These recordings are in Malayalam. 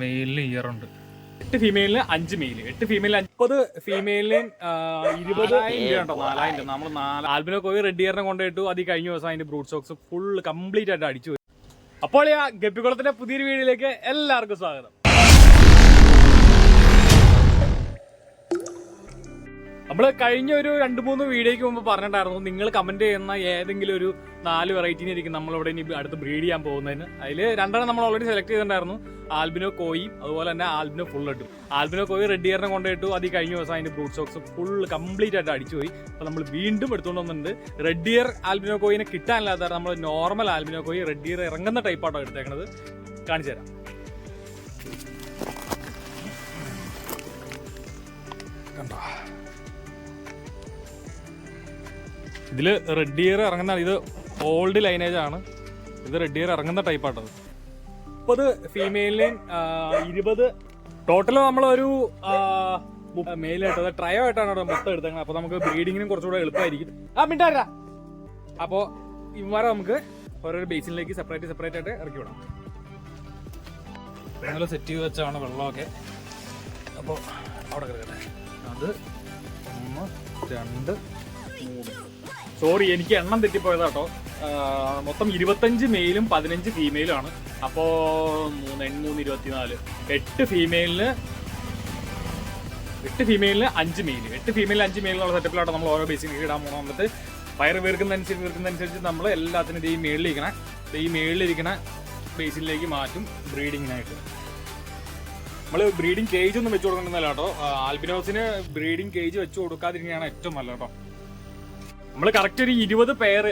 മെയിലിന് ഇയർ ഉണ്ട്. എട്ട് ഫീമെയിലിന് അഞ്ച് മെയിൽ എട്ട് ഫീമെയിൽ മുപ്പത് ഫീമെയിലിന് ഇരുപത് ഉണ്ടോ? നാലായിരം രൂപ. നമ്മൾ നാല് ആൽബിനോ കോവി റെഡ് ഇയറിനെ കൊണ്ടുപോയിട്ടു അത് കഴിഞ്ഞ ദിവസം അതിന്റെ ബ്രൂട്ട് സോക്സ് ഫുൾ കംപ്ലീറ്റ് ആയിട്ട് അടിച്ചു പോയി. അപ്പോൾ ആ ഗപ്പിക്കുളത്തിന്റെ പുതിയൊരു വീഡിയോയിലേക്ക് എല്ലാവർക്കും സ്വാഗതം. നമ്മൾ കഴിഞ്ഞ ഒരു രണ്ട് മൂന്ന് വീഡിയോയ്ക്ക് മുമ്പ് പറഞ്ഞിട്ടുണ്ടായിരുന്നു നിങ്ങൾ കമന്റ് ചെയ്യുന്ന ഏതെങ്കിലും ഒരു നാല് വെറൈറ്റിനായിരിക്കും നമ്മളിവിടെ ഇനി അടുത്ത് ബ്രീഡ് ചെയ്യാൻ പോകുന്നതിന്. അതിൽ രണ്ടെണ്ണം നമ്മൾ ഓൾറെഡി സെലക്ട് ചെയ്തിട്ടുണ്ടായിരുന്നു. ആൽബിനോ കോയും അതുപോലെ തന്നെ ആൽബിനോ ഫുൾ ഇട്ടു. ആൽബിനോ കോയി റെഡ് ഇയറിനെ കൊണ്ടിട്ടു അത് കഴിഞ്ഞ ദിവസം അതിന്റെ ബ്രൂട്ട് സോക്സ് ഫുൾ കംപ്ലീറ്റ് ആയിട്ട് അടിച്ചു പോയി. അപ്പോൾ നമ്മൾ വീണ്ടും എടുത്തുകൊണ്ട് വന്നിട്ടുണ്ട്. റെഡ് ഇയർ ആൽബിനോ കോയിനെ കിട്ടാനില്ലാത്ത നമ്മൾ normal albino koi red ear ഇറങ്ങുന്ന ടൈപ്പാട്ടോ എടുത്തേക്കണത്. കാണിച്ചു തരാം. കണ്ടോ? ഇതിൽ റെഡ് ഇയർ ഇത് ഓൾഡ് ലൈനേജ് ആണ്. ഇത് റെഡ് ഇയർ ഇറങ്ങുന്ന ടൈപ്പ് ആട്ടത് മുപ്പത് ഫീമെയിലിനെയും ഇരുപത്. ടോട്ടൽ നമ്മളൊരു മെയിലായിട്ട് ട്രയോ ആയിട്ടാണ് അവിടെ മൊത്തം എടുത്തേക്കുന്നത് അപ്പൊ നമുക്ക് ബ്രീഡിങ്ങിനും കുറച്ചുകൂടെ എളുപ്പമായിരിക്കും. ആ മിണ്ടാരാ അപ്പോ ഇവരെ നമുക്ക് ഓരോ ബേസിനിലേക്ക് സെപ്പറേറ്റ് സെപ്പറേറ്റ് ആയിട്ട് ഇറക്കി വിടാം. നല്ല സെറ്റ് ചെയ്ത് വെച്ചാണ് വെള്ളമൊക്കെ. അപ്പോൾ അവിടെ കിടക്കട്ടെ. അത് ഒന്ന് രണ്ട് മൂന്ന്. സോറി എനിക്ക് എണ്ണം തെറ്റിപ്പോയതാ കേട്ടോ. മൊത്തം ഇരുപത്തഞ്ച് മെയിലും പതിനഞ്ച് ഫീമെയിലും ആണ് അപ്പോ മൂന്ന് എൺ മൂന്ന് ഇരുപത്തിനാല്. എട്ട് ഫീമെയിലിന് എട്ട് ഫീമെയിലിന് അഞ്ച് മെയിൽ. എട്ട് ഫീമെയിൽ അഞ്ച് മെയിൽ എന്നുള്ള സെറ്റപ്പിലാണ് നമ്മൾ ഓരോ ബേസിലേക്ക് ഇടാൻ പോകണം എന്നിട്ട് വയറ് വീർക്കുന്നതനുസരിച്ച് വീർക്കുന്നതനുസരിച്ച് നമ്മൾ എല്ലാത്തിനും ഈ മേളിലിരിക്കണ ഈ മേളിലിരിക്കണ ബേസിലേക്ക് മാറ്റും ബ്രീഡിങ്ങിനായിട്ട്. നമ്മൾ ബ്രീഡിംഗ് കേജ് ഒന്നും വെച്ച് കൊടുക്കണമെന്നല്ല കേട്ടോ. ആൽബിനോസിന് ബ്രീഡിംഗ് കേജ് വെച്ച് കൊടുക്കാതിരിക്കുകയാണ് ഏറ്റവും നല്ലത് കേട്ടോ. നമ്മൾ കറക്റ്റ് ഒരു ഇരുപത് പേര്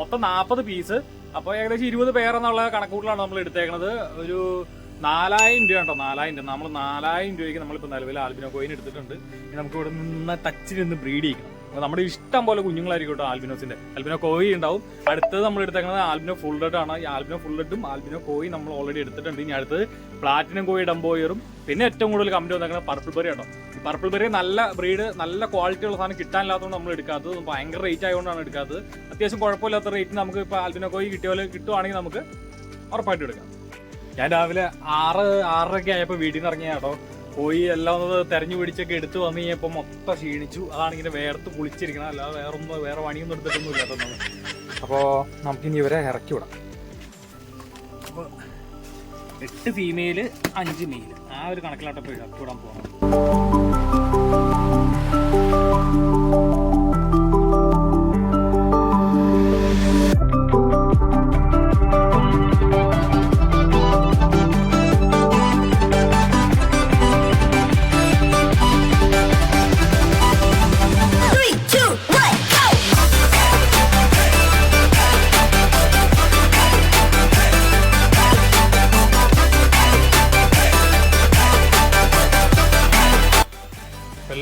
മൊത്തം നാൽപ്പത് പീസ് അപ്പോൾ ഏകദേശം ഇരുപത് പേർ എന്നുള്ള കണക്കൂട്ടിലാണ് നമ്മൾ എടുത്തേക്കുന്നത് ഒരു നാലായിരം രൂപ കേട്ടോ നാലായിരം രൂപ. നമ്മൾ നാലായിരം രൂപയ്ക്ക് നമ്മളിപ്പോൾ നിലവിൽ ആൽബിനോ കോയിൻ എടുത്തിട്ടുണ്ട്. നമുക്ക് ഇവിടെ നിന്ന് ടച്ചിൽ നിന്ന് ബ്രീഡ് അപ്പോൾ നമ്മുടെ ഇഷ്ടം പോലെ കുഞ്ഞുങ്ങളായിരിക്കും കേട്ടോ ആൽബിനോസിന്റെ. ആൽബിനോ കോയി ഉണ്ടാവും. അടുത്തത് നമ്മൾ എടുത്തേക്കുന്നത് ആൽബിനോ ഫുൾ റെഡ് ആണ്. ഈ ആൽബിനോ ഫുൾ റെഡും ആൽബിനോ കോയി നമ്മൾ ഓൾറെഡി എടുത്തിട്ടുണ്ട്. ഇനി അടുത്തത് പ്ലാറ്റിനം കോയി ഡംബോയറും. പിന്നെ ഏറ്റവും കൂടുതൽ കമ്പനി വന്നേക്കുന്നത് പർപ്പിൾ ബെറി കേട്ടോ ഈ പർപ്പിൾ ബെറി നല്ല ബ്രീഡ് നല്ല ക്വാളിറ്റി ഉള്ള സാധനം കിട്ടാനില്ലാത്തതുകൊണ്ട് നമ്മൾ എടുക്കാത്തത്. ഭയങ്കര റേറ്റ് ആയതുകൊണ്ടാണ് എടുക്കാത്തത്. അത്യാവശ്യം കുഴപ്പമില്ലാത്ത റേറ്റ് നമുക്ക് ഇപ്പോൾ ആൽബിനോ കോയി കിട്ടിയ പോലെ കിട്ടുവാണെങ്കിൽ നമുക്ക് ഉറപ്പായിട്ട് എടുക്കാം. ഞാൻ രാവിലെ ആറ് ആറരയ്ക്ക് ആയപ്പോൾ വീട്ടിൽ നിന്ന് ഇറങ്ങിയ കേട്ടോ പോയി എല്ലാം ഒന്ന് തെരഞ്ഞു പിടിച്ചൊക്കെ എടുത്തു വന്നു കഴിഞ്ഞപ്പോൾ മൊത്തം ക്ഷീണിച്ചു. അതാണ് ഇങ്ങനെ വേർത്ത് കുളിച്ചിരിക്കണം അല്ലാതെ വേറെ ഒന്നും വേറെ പണിയൊന്നും എടുത്തിട്ടൊന്നും ഇല്ലാത്തത് അപ്പോൾ നമുക്കിനി ഇവരെ ഇറക്കി വിടാം. അപ്പോൾ എട്ട് ഫീമെയിൽ അഞ്ച് മെയിൽ ആ ഒരു കണക്കിലാട്ടപ്പോൾ ഇറക്കി വിടാൻ പോകണം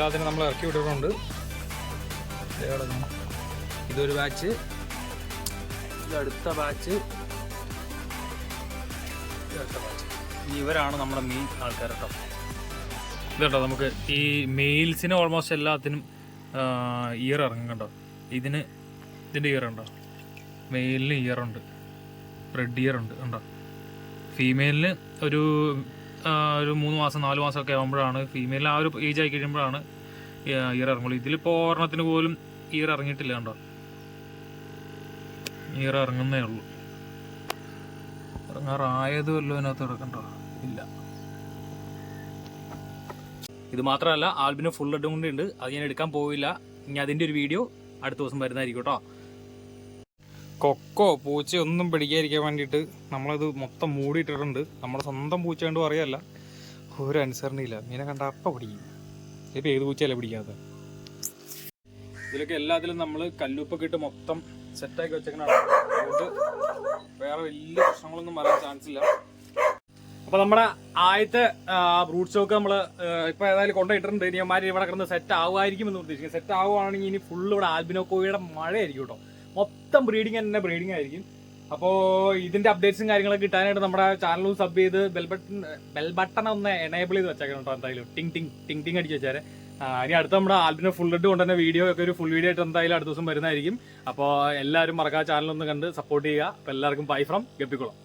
എല്ലാത്തിനും നമ്മൾ ഇറക്കി വിട്ടിട്ടുണ്ട്. ഇതൊരു ബാച്ച് ഇതടുത്ത ബാച്ച് ഇവരാണ് നമ്മുടെ മെയിൻ ആൾക്കാർ കേട്ടോ ഇതുണ്ടോ നമുക്ക് ഈ മെയിൽസിന് ഓൾമോസ്റ്റ് എല്ലാത്തിനും ഇയർ ഇറങ്ങും കണ്ടോ? ഇതിന് ഇതിന്റെ ഇയർ ഉണ്ടോ? മെയിലിന് ഇയർ ഉണ്ട്. റെഡ് ഇയർ ഉണ്ട് ഉണ്ടോ ഫീമെയിലിന് ഒരു ഒരു മൂന്ന് മാസം നാല് മാസം ഒക്കെ ആകുമ്പോഴാണ് ഫീമെയിൽ ആ ഒരു ഏജ് ആയി കഴിയുമ്പോഴാണ് ഇയർ ഇറങ്ങുള്ളൂ. ഇതിലിപ്പോൾ ഒരെണ്ണത്തിന് പോലും ഇയർ ഇറങ്ങിയിട്ടില്ല കണ്ടോ? ഇയർ ഇറങ്ങുന്നേ ഉള്ളൂ. ഇറങ്ങാറായത് വല്ലതും അതിനകത്ത് ഇറക്കണ്ടോ ഇല്ല. ഇത് മാത്രമല്ല ആൽബിന് ഫുൾ ഇട്ടും അത് ഞാൻ എടുക്കാൻ പോവില്ല. ഇനി അതിന്റെ ഒരു വീഡിയോ അടുത്ത ദിവസം വരുന്നതായിരിക്കും കേട്ടോ. കൊക്കോ പൂച്ച ഒന്നും പിടിക്കാതിരിക്കാൻ വേണ്ടിയിട്ട് നമ്മളത് മൊത്തം മൂടിയിട്ടിട്ടുണ്ട്. നമ്മുടെ സ്വന്തം പൂച്ച കൊണ്ട് പറയല്ല ഒരു അനുസരണയില്ല മീനെ കണ്ട അപ്പം പിടിക്കും. ഇപ്പം ഏത് പൂച്ചയല്ല പിടിക്കാതെ ഇതിലൊക്കെ എല്ലാത്തിലും നമ്മൾ കല്ലുപ്പൊക്കെ ഇട്ട് മൊത്തം സെറ്റാക്കി വെച്ചേക്കണം വേറെ വലിയ പ്രശ്നങ്ങളൊന്നും വരാൻ ചാൻസ് ഇല്ല. അപ്പൊ നമ്മുടെ ആദ്യത്തെ ബ്രൂട്ട് സ്റ്റോക്ക് നമ്മൾ ഇപ്പൊ ഏതായാലും കൊണ്ടുപോയിട്ടുണ്ട്. ഇനി ഇവിടെ കിടന്ന് സെറ്റ് ആവുമായിരിക്കും എന്ന് പ്രതീക്ഷിക്കുന്നത് സെറ്റ് ആവുകയാണെങ്കിൽ ഇനി ഫുള്ള് ഇവിടെ ആൽബിനോ കോഴിയുടെ മഴയായിരിക്കും കേട്ടോ. മൊത്തം ബ്രീഡിങ് തന്നെ ബ്രീഡിങ് ആയിരിക്കും. അപ്പോൾ ഇതിന്റെ അപ്ഡേറ്റ്സും കാര്യങ്ങളൊക്കെ കിട്ടാനായിട്ട് നമ്മുടെ ചാനലും സബ് ചെയ്ത് ബെൽ ബട്ടൺ ബെൽ ബട്ടൺ ഒന്ന് എനേബിൾ ചെയ്ത് വെച്ചേക്കണം കേട്ടോ എന്തായാലും. ടിങ് ടിങ് ടിങ് ടിങ് അടിച്ച് വെച്ചാൽ ഇനി അടുത്ത നമ്മുടെ ആൽബിനെ ഫുൾ ഇട്ട് കൊണ്ടുതന്നെ വീഡിയോ ഒക്കെ ഒരു ഫുൾ വീഡിയോ ആയിട്ട് എന്തായാലും അടുത്ത ദിവസം വരുന്നതായിരിക്കും. അപ്പോൾ എല്ലാവരും മറക്കാ ചാനൽ ഒന്ന് കണ്ട് സപ്പോർട്ട് ചെയ്യുക. അപ്പോൾ എല്ലാവർക്കും ബൈ ഫ്രം ഗപ്പിക്കുളം.